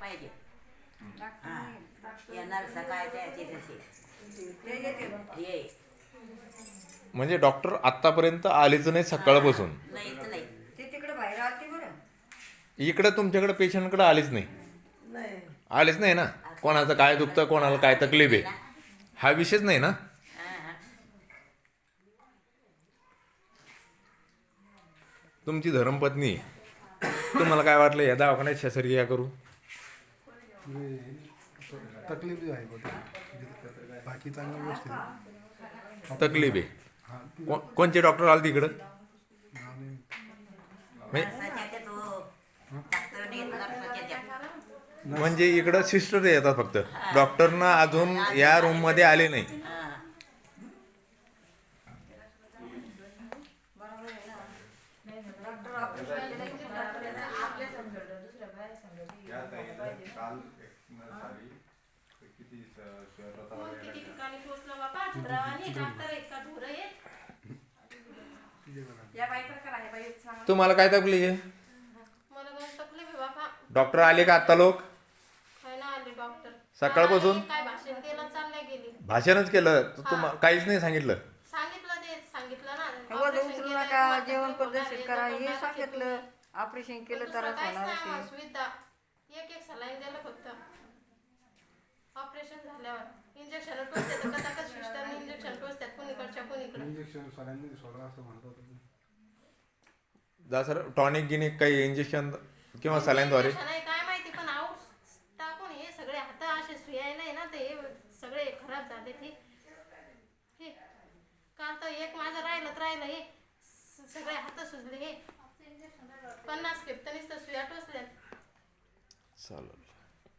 पाहिजे. हा. येणार सकाळ त्याची तशी ते येते. ये. म्हणजे डॉक्टर आतापर्यंत आलेच नाही सकाळपासून. नाहीच नाही. ते तिकडे बाहेर आलती बरं. इकडे तुमच्याकडे पेशंटकडे आलेच नाही. नाही. आलेच नाही ना? कोणाचं काय दुखतं कोणाला काय तकलीफ आहे? हा विषयच नाही ना. तुमची धर्मपत्नी तुम्हाला काय वाटलं या दवाखान्यात शस्त्रक्रिया करू तकलीफ जी आहे बघ. बाकी चांगलं व्यवस्थित आहे. तकलीफ आहे. को- कोणचे डॉक्टर आले तिकडं? म्हणजे म्हणजे इकडं सिस्टर येतात फक्त. डॉक्टरना अजून या रूममध्ये आले नाही. किती ठिकाणी पोचलं बाबा ढोरावानी डॉक्टर आहेत का? ढोरं आहेत? या बाईकडे करा हे बाई सांगा. तुम्हाला काय तकलीफ आहे? मला काय तकलीफ आहे बाबा डॉक्टर आले का आता लोक? काय ना आले डॉक्टर. सकाळपासून? आले, काय भाषण केलं चालल्या गेली. भाषणच केलं. तर तुम्हाला काहीच नाही सांगितलं. सांगितलं ते सांगितलं ना. वज Operation उचलू केलं, नका तुम्हाला जेवण करा. हे सांगितलं. ऑपरेशन केलं दुसरं तरच काहीच होणार नाही. सुविधा एक एक सलाईन दिलं फक्त. ऑपरेशन झाल्यावर इंजेक्शन टोचतात कदाकच सिस्टरने इंजेक्शन टोचतात कुणीकडच्या कुणीकडे? इंजेक्शन सरांनी सोडा असं म्हणत होतं जा सर टॉनिक गिनिक काही इंजेक्शन किंवा सलाईनद्वारे इंजेक्शन आहे काय माहिती पण आऊट टाकून हे सगळे हात असे सुयायला आहे ना ते हे सगळे खराब झाले ते. हे काल तर एक माझं राहिलं तर राहिलं हे. स- सगळे हात सुजले हे. पन्नास खेप तर नुसतं सुया टोचल्यात. चालेल.